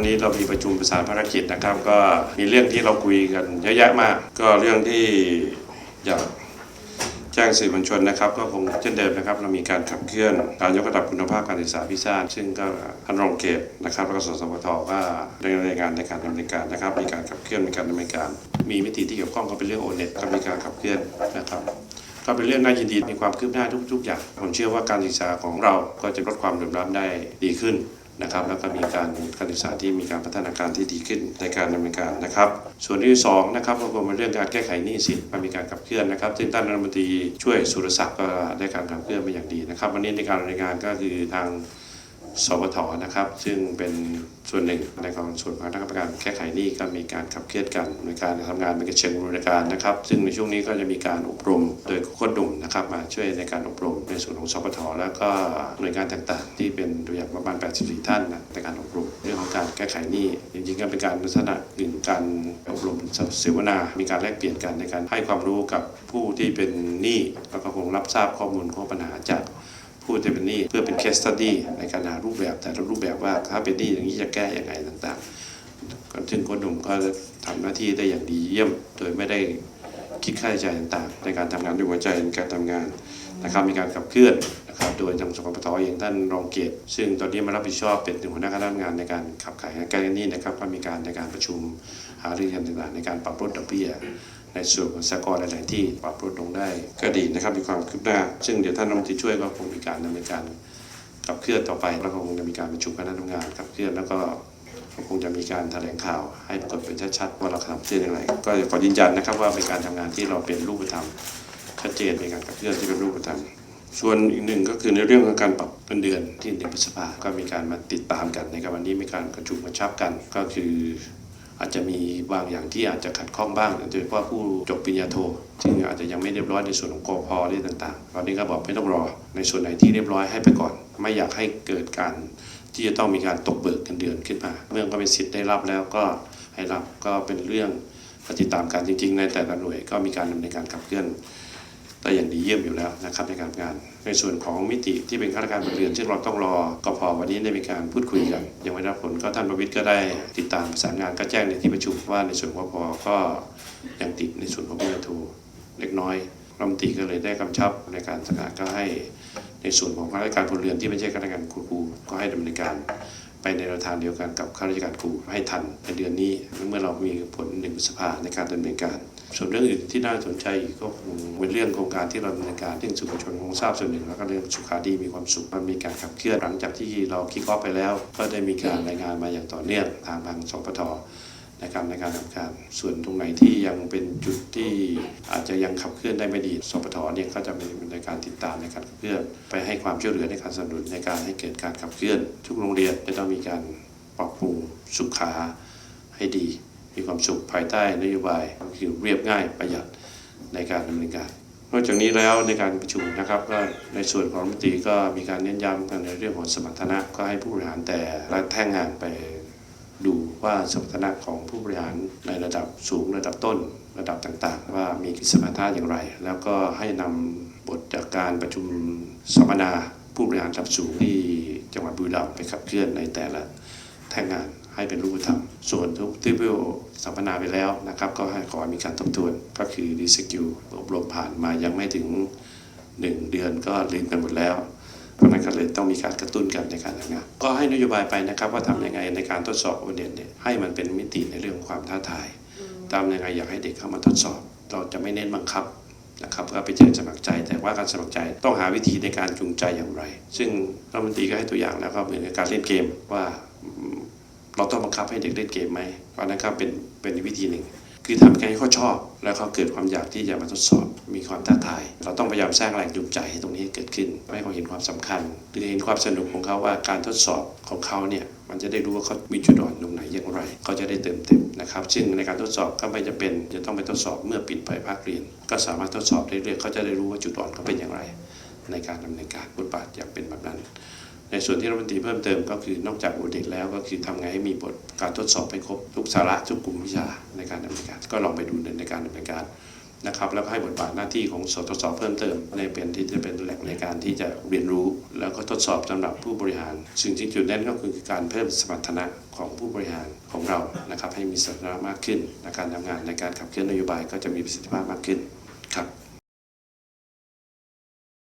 วันนี้เรามีประชุมประสานภารกิจนะครับ ก็มีเรื่องที่เราคุยกันเยอะแยะมาก ก็เรื่องที่อยากแจ้งสื่อมวลชนนะครับ ก็คงเช่นเดิมนะครับ เรามีการขับเคลื่อนการยกระดับคุณภาพการศึกษาพิซซ่าซึ่งก็ท่านรองเกตนะครับแล้วก็สสวทก็ได้รายงานในการดำเนินการนะครับ มีการขับเคลื่อนมีการดำเนินการ มีมิติที่เกี่ยวข้องก็เป็นเรื่องโอเน็ตก็มีการขับเคลื่อนนะครับก็เป็นเรื่องน่ายินดีมีความคืบหน้าทุกๆอย่าง ผมเชื่อว่าการศึกษาของเราก็จะลดความเหลื่อมล้ำได้ดีขึ้น นะครับ แล้วก็มีการการศึกษาที่มีการพัฒนาการที่ดีขึ้นในการดำเนินการนะครับ ส่วนที่สองนะครับก็เป็นเรื่องการแก้ไขหนี้สินมันมีการขับเคลื่อนนะครับซึ่งท่านรัฐมนตรีช่วยสุรศักดิ์ก็ได้การขับเคลื่อนมาอย่างดีนะครับ วันนี้ในการรายงานก็คือทาง สวทนะครับ ซึ่งเป็นส่วนหนึ่งในของส่วนของคณะกรรมการแก้ไขหนี้ก็มีการขับเคลื่อนกันในการทำงานเป็นเชิงบริการนะครับ ซึ่งในช่วงนี้ก็จะมีการอบรมโดยโค้ชหนุ่มนะครับ มาช่วยในการอบรมในส่วนของสวทแล้วก็หน่วยงานต่างๆ ที่เป็นตัวอย่างประมาณ 84 ท่านนะในการอบรมเรื่องของการแก้ไขหนี้จริงๆก็เป็นการลักษณะหนึ่งการอบรมเสวนา มีการแลกเปลี่ยนกันในการให้ความรู้กับผู้ที่เป็นหนี้แล้วก็คงรับทราบข้อมูลข้อปัญหาจาก ผู้จะเป็นหนี้เพื่อเป็นเคสตัดดี้ในการหารูปแบบแต่ละรูปแบบว่าถ้าเป็นหนี้อย่างนี้จะแก้อย่างไรต่างๆก็ซึ่งโค้ชหนุ่มก็ทำหน้าที่ได้อย่างดีเยี่ยม โดยไม่ได้คิดค่าใช้จ่ายต่างๆ ในการทำงานด้วยหัวใจในการทำงาน นะครับมีการขับเคลื่อนนะครับโดยทางสกปทเองท่านรองเกตซึ่งตอนนี้มารับผิดชอบเป็นหัวหน้าคณะทำงานในการขับขายก้หนี้นะครับก็มีการในการประชุมหารือกันต่างๆในการปรับลดดอกเบี้ยในส่วนของสหกรณ์หลาย ๆ ที่ปรับลดลงได้ก็ดีนะครับมีความคืบหน้า ซึ่งเดี๋ยวท่านรัฐมนตรีช่วยก็คงมีการดำเนินการขับเคลื่อนต่อไปแล้วคงจะมีการประชุมคณะทำงานขับเคลื่อนแล้วก็คงจะมีการแถลงข่าวให้ปรากฏเป็นชัดๆว่าเราทำเช่นอย่างไรก็ขอยืนยันนะครับว่าเป็นการทำงานที่เราเป็นรูปธรรม ชัดเจนเป็นการขับเคลื่อนที่เป็นรูปธรรมส่วนอีกหนึ่งก็คือในเรื่องของการปรับเงินเดือนที่หนึ่งพฤษภาก็มีการมาติดตามกันในะครับวันนี้มีการประชุมกระชับกัน ก็คืออาจจะมีบางอย่างที่อาจจะขัดข้องบ้างโดยเฉพาะผู้จบปริญญาโทซึ่งอาจจะยังไม่เรียบร้อยในส่วนของกพเรื่องต่างๆ ตอนนี้ก็บอกไม่ต้องรอในส่วนไหนที่เรียบร้อยให้ไปก่อน ไม่อยากให้เกิดการที่จะต้องมีการตกเบิกเงินเดือนขึ้นมาเมื่อก็เป็นสิทธิ์ได้รับแล้วก็ให้รับก็เป็นเรื่องติดตามการจริง ๆ ในแต่ละหน่วยก็มีการดำเนินการขับเคลื่อน ได้อย่างดีเยี่ยมอยู่แล้วนะครับในการงาน ในส่วนของมิติที่เป็นข้าราชการบนเรือนซึ่เราต้องรอกพวันนี้ได้มีการพูดคุยกัน ยังไม่ได้รับผลก็ท่านประวิทย์ก็ได้ติดตามประสานงานก็แจ้งในที่ประชุมว่าในส่วนของกพก็ยังติดในส่วนของปริญญาโทเล็กน้อยรัฐมนตรีก็เลยได้กำชับในการสังกัดก็ให้ในส่วนของข้าราชการพลเรือนที่ไม่ใช่ข้าราชการครูก็ให้ดำเนินการไปในแนวทางเดียวกันกับข้าราชการครูให้ทันในเดือนนี้เมื่อเรามีผลหนึ่งพฤษภาในการดำเนินการ ส่วนเรื่องอื่นที่น่าสนใจอีกก็คงเป็นเรื่องโครงการที่เราดำเนินการเรื่องสุขชนคงทราบส่วนหนึ่งแล้วก็เรื่องสุขาดีมีความสุขมันมีการขับเคลื่อนหลังจากที่เราคิกออฟไปแล้ว ก็ได้มีการรายงานมาอย่างต่อเนื่องทางทางสปทนะครับในการทำการส่วนตรงไหนที่ยังเป็นจุดที่อาจจะยังขับเคลื่อนได้ไม่ดี สปทเนี่ยก็จะมีในการติดตามในการขับเคลื่อน ไปให้ความช่วยเหลือในการสนับสนุนในการให้เกิดการขับเคลื่อน ทุกโรงเรียนจะต้องมีการปรับปรุงสุขาให้ดี มีความสุขภายใต้นโยบายคือเรียบง่ายประหยัดในการดำเนินการนอกจากนี้แล้วในการประชุมนะครับก็ในส่วนของรัฐมนตรีก็มีการเน้นย้ำกันในเรื่องของสมรรถนะก็ให้ผู้บริหารแต่ละแท่งงานไปดูว่าสมรรถนะของผู้บริหารในระดับสูงระดับต้นระดับต่างๆ ว่ามีสมรรถนะอย่างไร แล้วก็ให้นำบทจากการประชุมสัมมนาผู้บริหารระดับสูงที่จังหวัดบุรีรัมย์ไปขับเคลื่อนในแต่ละแท่งงาน ให้เป็นรูปธรรม ส่วนทุกที่พิวสัมมนาไปแล้วนะครับ ก็ให้ขอมีการทบทวนก็คือดีสกิลอบรมผ่านมายังไม่ถึง 1 เดือนก็ลืมกันหมดแล้วเพราะนั้นก็เลยต้องมีการกระตุ้นกันในการทำงาน ก็ให้นโยบายไปนะครับว่าทำยังไงในการทดสอบโอเน็ตเนี่ยให้มันเป็นมิติในเรื่องของความท้าทายทำยังไงอยากให้เด็กเข้ามาทดสอบ เราจะไม่เน้นบังคับนะครับก็ไปเจอสมัครใจ แต่ว่าการสมัครใจต้องหาวิธีในการจูงใจอย่างไร ซึ่งรัฐมนตรีก็ให้ตัวอย่างแล้วก็เหมือนกับการเล่นเกมว่า เราต้องบังคับให้เด็กเล่นเกมไหมเพรานั้นก็เป็นเป็นวิธีหนึ่ง คือทำให้เขาชอบ แล้วเขาเกิดความอยากที่จะมาทดสอบ มีความท้าทาย เราต้องพยายามสร้างแรงจูงใจให้ตรงนี้เกิดขึ้น ให้เขาเห็นความสำคัญ หรือเห็นความสนุกของเขาว่าการทดสอบของเขาเนี่ย มันจะได้รู้ว่าเขามีจุดอ่อนตรงไหนอย่างไร เขาจะได้เติมเต็มนะครับ ซึ่งในการทดสอบก็ไม่จะเป็นจะต้องไปทดสอบเมื่อปิดไปภาคเรียน ก็สามารถทดสอบเรื่อยๆเขาจะได้รู้ว่าจุดอ่อนเขาเป็นอย่างไร ในการดำเนินการบทบาทอย่างเป็น ในส่วนที่รัฐมนตรีเพิ่มเติมก็คือนอกจากโอเด็กแล้วก็คือทำไงให้มีบทการทดสอบให้ครบทุกสาระทุกกลุ่มวิชาในการดำเนินการ ก็ลองไปดูในการดำเนินการนะครับแล้วก็ให้บทบาทหน้าที่ของสทศเพิ่มเติมในเป็นที่จะเป็นแหล่งในการที่จะเรียนรู้ แล้วก็ทดสอบสำหรับผู้บริหาร ซึ่งที่จุดนั้นก็คือการเพิ่มสมรรถนะของผู้บริหารของเรานะครับให้มีสมรรถนะมากขึ้นในการทำงานในการขับเคลื่อนนโยบายก็จะมีประสิทธิภาพมากขึ้นครับ